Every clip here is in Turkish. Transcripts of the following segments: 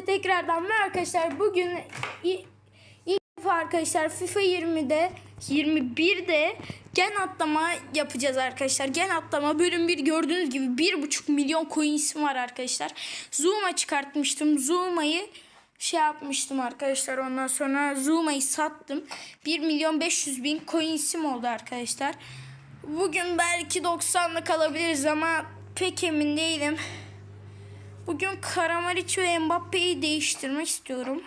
Hepinize tekrardan merhaba arkadaşlar. Bugün ilk defa arkadaşlar FIFA 20'de 21'de gen atlama yapacağız arkadaşlar. Gen atlama bölüm 1 gördüğünüz gibi 1.5 milyon coins'im var arkadaşlar. Zoom'a çıkartmıştım. Zoom'ayı şey yapmıştım arkadaşlar. Ondan sonra Zoom'ayı sattım. 1 milyon 500 bin coins'im oldu arkadaşlar. Bugün belki 90'lık kalabiliriz ama pek emin değilim. Bugün Karamaric ve Mbappe'yi değiştirmek istiyorum.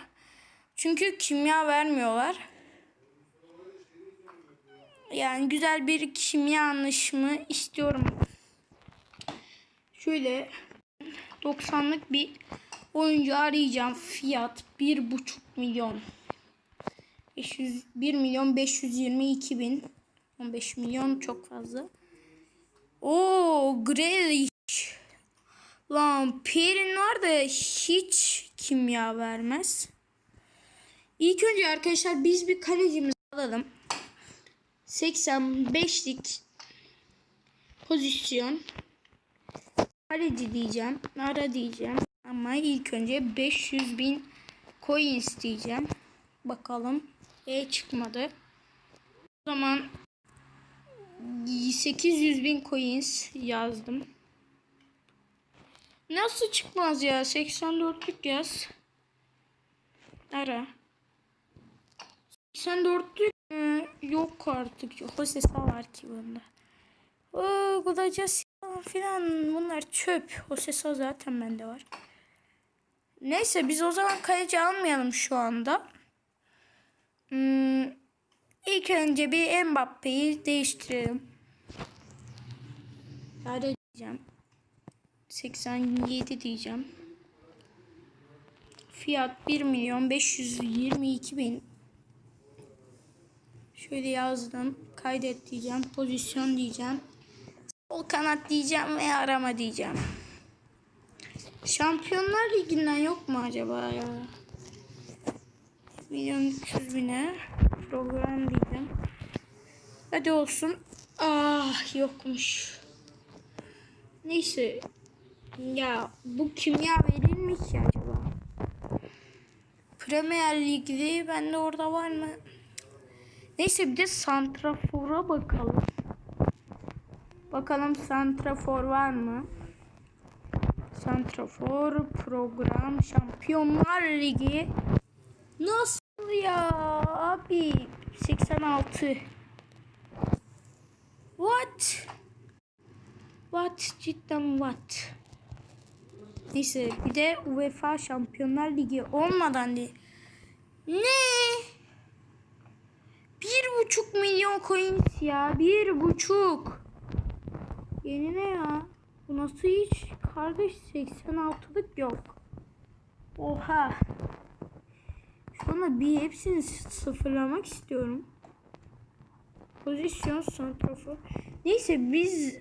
Çünkü kimya vermiyorlar. Yani güzel bir kimya anlaşımı istiyorum. Şöyle 90'lık bir oyuncu arayacağım. Fiyat 1,5 milyon. 500, 1 milyon 522 bin. 15 milyon çok fazla. Oo Grealish. Lan Perin var da hiç kimya vermez. İlk önce arkadaşlar biz bir kalecimizi alalım. 85'lik pozisyon. Kaleci diyeceğim. Ara diyeceğim. Ama ilk önce 500 bin coins diyeceğim. Bakalım. E çıkmadı. O zaman 800 bin coins yazdım. Nasıl çıkmaz ya? 84'lük yaz. Ara. 84'lük mü? Yok artık. Jose Sa var ki bunda. Oo, Gudacas filan bunlar çöp. Jose Sa zaten bende var. Neyse biz o zaman kaleci almayalım şu anda. Hmm, ilk önce bir Mbappe'yi değiştirelim. Hadi diyeceğim. 87 diyeceğim. Fiyat 1 milyon 522 bin. Şöyle yazdım. Kaydet diyeceğim. Pozisyon diyeceğim. Sol kanat diyeceğim ve arama diyeceğim. Şampiyonlar Ligi'nden yok mu acaba ya? Milyon 300 bine program diyeceğim. Hadi olsun. Ah yokmuş. Neyse ya bu kimya verir mi ki acaba? Premier Lig'de bende orada var mı? Neyse bir de Santrafor'a bakalım. Bakalım Santrafor var mı? Santrafor program Şampiyonlar Ligi. Nasıl ya abi? 86. What? What? Cidden what? Neyse bir de UEFA Şampiyonlar Ligi olmadan değil. Ne? Bir buçuk milyon coins ya. Bir buçuk. Yeni ne ya? Bu nasıl hiç? Kardeş 86'lık yok. Oha. Anda bir hepsini sıfırlamak istiyorum. Pozisyon santrafor. Neyse biz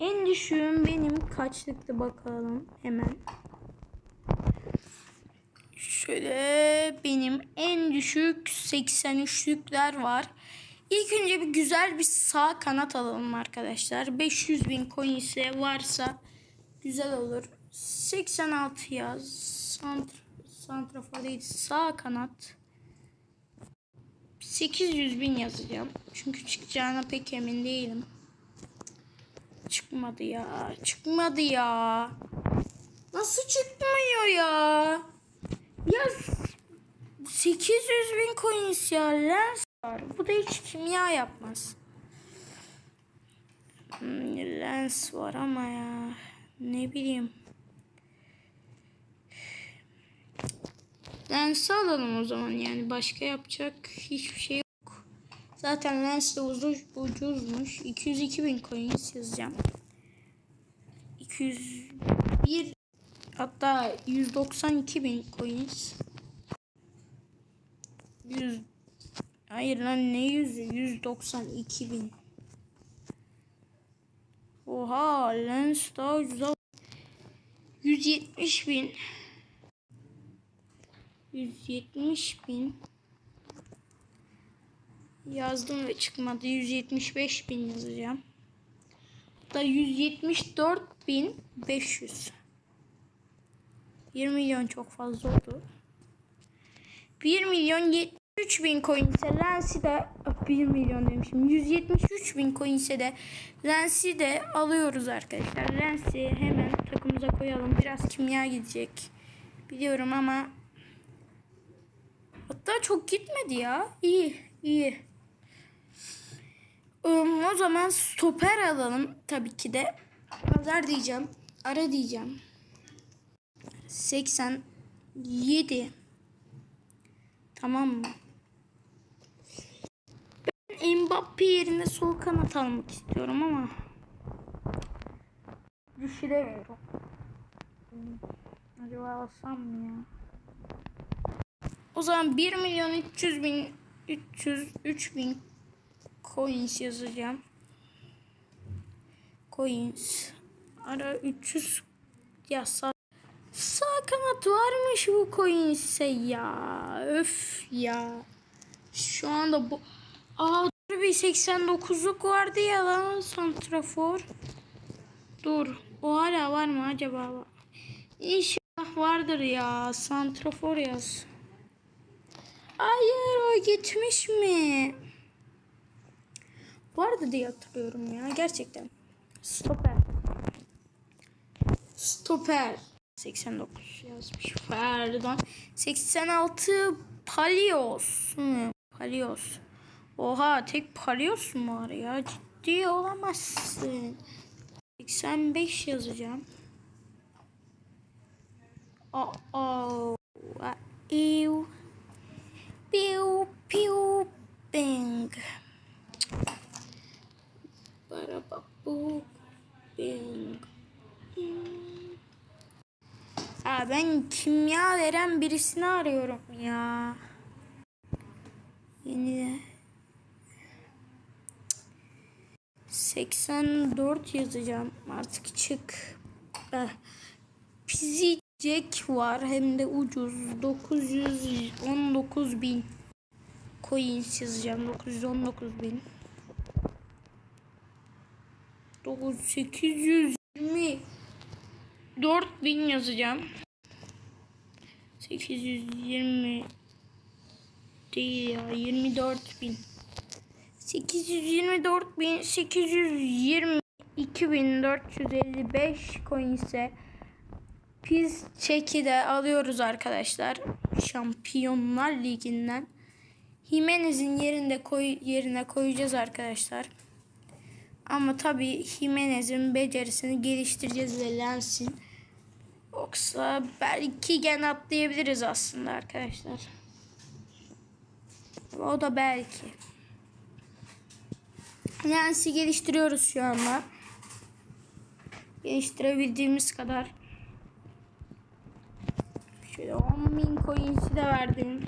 en düşüğüm benim kaçlıktı bakalım hemen. Şöyle benim en düşük 83'lükler var. İlk önce bir güzel bir sağ kanat alalım arkadaşlar. 500 bin coin ise varsa güzel olur. 86 yaz. Santr santrafor değil sağ kanat. 800 bin yazacağım. Çünkü çıkacağına pek emin değilim. Çıkmadı ya. Çıkmadı ya. Nasıl çıkmıyor ya? Ya 800 bin coins ya. Lens var. Bu da hiç kimya yapmaz. Hmm, lens var ama ya. Ne bileyim. Lens alalım o zaman yani başka yapacak hiçbir şey. Zaten lens de ucuz, ucuzmuş. 202 bin coins yazacağım. 201 hatta 192 bin coins. 100 Hayır lan ne 100 192 bin. Oha lens daha ucuz. 170 bin. 170 bin yazdım ve çıkmadı. 175 bin yazacağım. Da 174 bin 500. 1 milyon çok fazla oldu. 1 milyon 73 bin coin ise Lens'i de 1 milyon demişim. 173 bin coin ise de Lens'i de alıyoruz arkadaşlar. Lens'i hemen takımıza koyalım. Biraz kimya gidecek. Biliyorum ama hatta çok gitmedi ya. İyi, iyi. Um, o zaman stoper alalım tabii ki de. Pazar diyeceğim. Ara diyeceğim. 87 Tamam mı? Ben Mbappe yerine sol kanat almak istiyorum ama düşüremiyorum. Acaba alsam mı ya? O zaman 1 milyon 300 bin 300 3000 coins yazacağım. Coins. Ara 300 ya sağ, sağ kanat varmış bu coins'e ya. Öf ya. Şu anda bu Aa dur bir 89'luk vardı ya lan santrafor. Dur. O hala var mı acaba? İnşallah vardır ya. Santrafor yaz. Hayır o gitmiş mi? Vardı diye hatırlıyorum ya gerçekten. Stoper. Stoper. 89 yazmış. Pardon. 86 Palios. Hı, Palios. Oha tek Palios mu var ya? Ciddi olamazsın. 85 yazacağım. Aa. Oh, Ew. Piu piu bang. Ben kimya veren birisini arıyorum ya. Yeni 84 yazacağım. Artık çık. Eh. Pizi Jack var hem de ucuz 919 bin coins yazacağım 919 bin 9820 bin yazacağım 820 değil ya 24 bin 824 bin 820 2455 coin ise biz çeki de alıyoruz arkadaşlar. Şampiyonlar Ligi'nden. Jimenez'in yerinde koy, yerine koyacağız arkadaşlar. Ama tabii Jimenez'in becerisini geliştireceğiz ve Lens'in. Yoksa belki gene atlayabiliriz aslında arkadaşlar. Ama o da belki. Lens'i geliştiriyoruz şu anda. Geliştirebildiğimiz kadar. Şöyle 10 bin coins'i de verdim.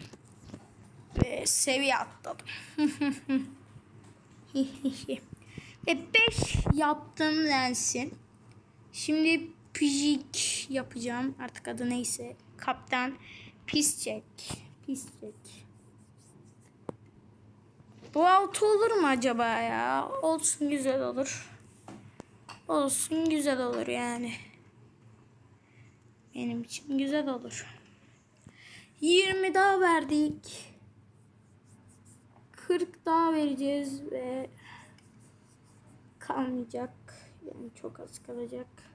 Ve seviye atladım. Ve 5 yaptım lensin. Şimdi Pijik yapacağım. Artık adı neyse. Kaptan Pisçek. Pisçek. Bu altı olur mu acaba ya? Olsun güzel olur. Olsun güzel olur yani. Benim için güzel olur. 20 daha verdik. 40 daha vereceğiz ve kalmayacak. Yani çok az kalacak.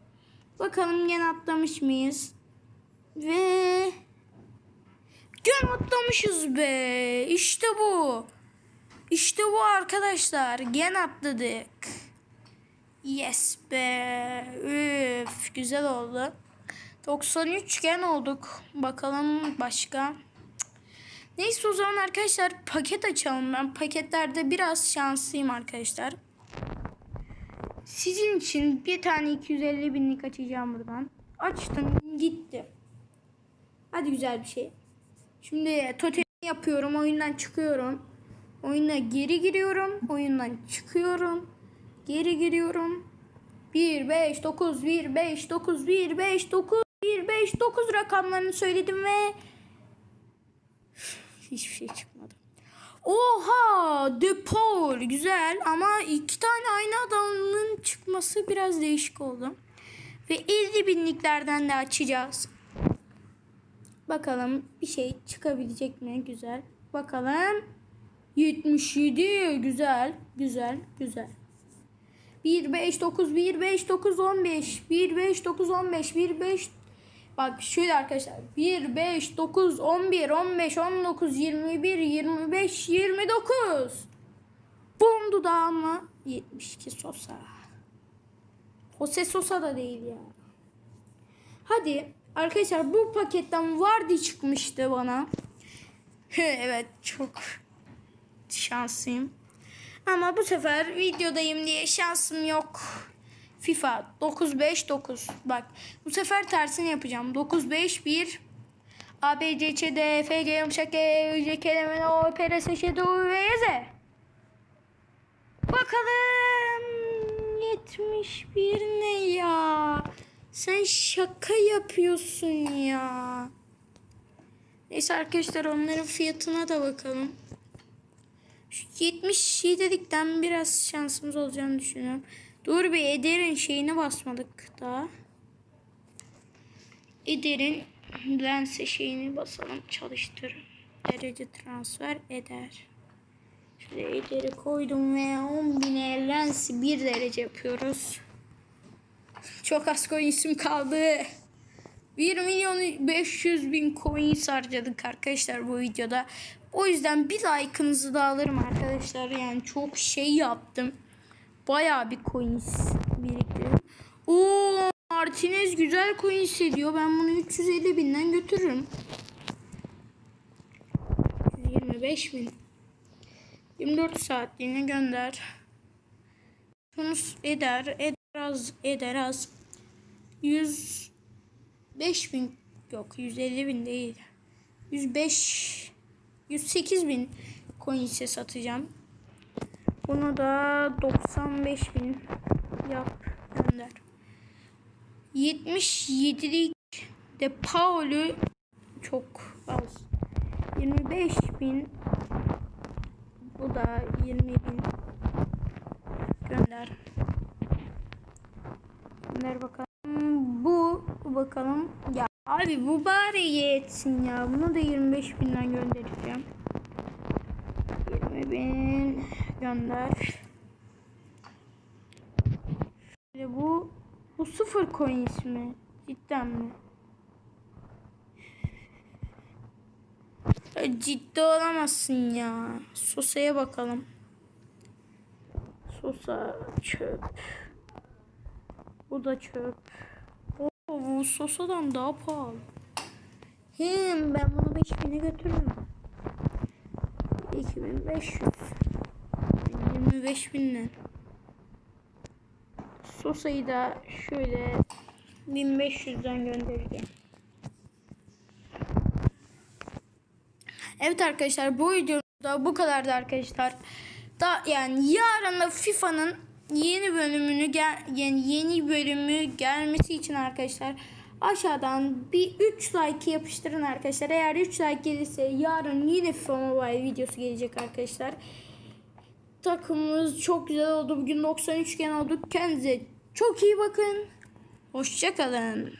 Bakalım gene atlamış mıyız? Ve gene atlamışız be. İşte bu. İşte bu arkadaşlar. Gene atladık. Yes be. Üf, güzel oldu. 93 gen olduk. Bakalım başka. Neyse o zaman arkadaşlar paket açalım. Ben paketlerde biraz şanslıyım arkadaşlar. Sizin için bir tane 250 binlik açacağım buradan. Açtım gitti. Hadi güzel bir şey. Şimdi totem yapıyorum. Oyundan çıkıyorum. Oyuna geri giriyorum. Oyundan çıkıyorum. Geri giriyorum. 1, 5, 9, 1, 5, 9, 1, 5, 9, 1, 5, 9 rakamlarını söyledim ve hiçbir şey çıkmadı. Oha! Depol güzel ama iki tane aynı adamın çıkması biraz değişik oldu. Ve 50 binliklerden de açacağız. Bakalım bir şey çıkabilecek mi? Güzel. Bakalım. 77. Güzel. Güzel. Güzel. 1 5 9 1 5 9 15 1 5 9 15 1 5 Bak şöyle arkadaşlar 1 5 9 11 15 19 21 25 29 Bum dudağı mı? 72 Sosa. Jose Sosa da değil ya. Hadi arkadaşlar bu paketten Vardy çıkmıştı bana. evet çok şanslıyım. Ama bu sefer videodayım diye şansım yok. FIFA 959. Bak bu sefer tersini yapacağım. 951 A B C Ç D F G yumuşak G J K L M O P R S Ş D U V Y Z. Bakalım 71 ne ya? Sen şaka yapıyorsun ya. Neyse arkadaşlar onların fiyatına da bakalım. Şu 77'likten biraz şansımız olacağını düşünüyorum. Dur bir Eder'in şeyine basmadık daha. Eder'in lense şeyini basalım çalıştır. Derece transfer eder. Şöyle Eder'i koydum ve 10.000'e lensi 1 derece yapıyoruz. Çok az coins'im kaldı. 1 milyon 500 bin coins harcadık arkadaşlar bu videoda. O yüzden bir like'ınızı da alırım arkadaşlar. Yani çok şey yaptım. Bayağı bir coins biriktirdim. Oo Martinez güzel coins ediyor. Ben bunu 350 binden götürürüm. 125 bin. 24 saatliğine gönder. Tunus eder. Eder az. Eder az. 105 bin. Yok 150 bin değil. 105 108 bin coins'e satacağım. Bunu da 95 bin yap gönder. 77'lik de Paul'ü çok az. 25 bin bu da 20 bin gönder. Gönder bakalım. Bu bakalım. Ya abi bu bari yetsin ya. Bunu da 25 binden göndereceğim. 20 bin gönder. Şöyle bu bu sıfır coins mi? Cidden mi? Ciddi olamazsın ya. Sosa'ya bakalım. Sosa çöp. Bu da çöp. Oo, bu Sosa'dan daha pahalı. Hem ben bunu 5000'e götürürüm. 2500. 25 binden. Sosa'yı da şöyle 1500'den göndereceğim. Evet arkadaşlar bu videoda bu kadardı arkadaşlar. Da yani yarın da FIFA'nın yeni bölümünü gel yani yeni bölümü gelmesi için arkadaşlar aşağıdan bir 3 like yapıştırın arkadaşlar. Eğer 3 like gelirse yarın yine FIFA Mobile videosu gelecek arkadaşlar. Takımımız çok güzel oldu. Bugün 93 gen olduk. Kendinize çok iyi bakın. Hoşçakalın.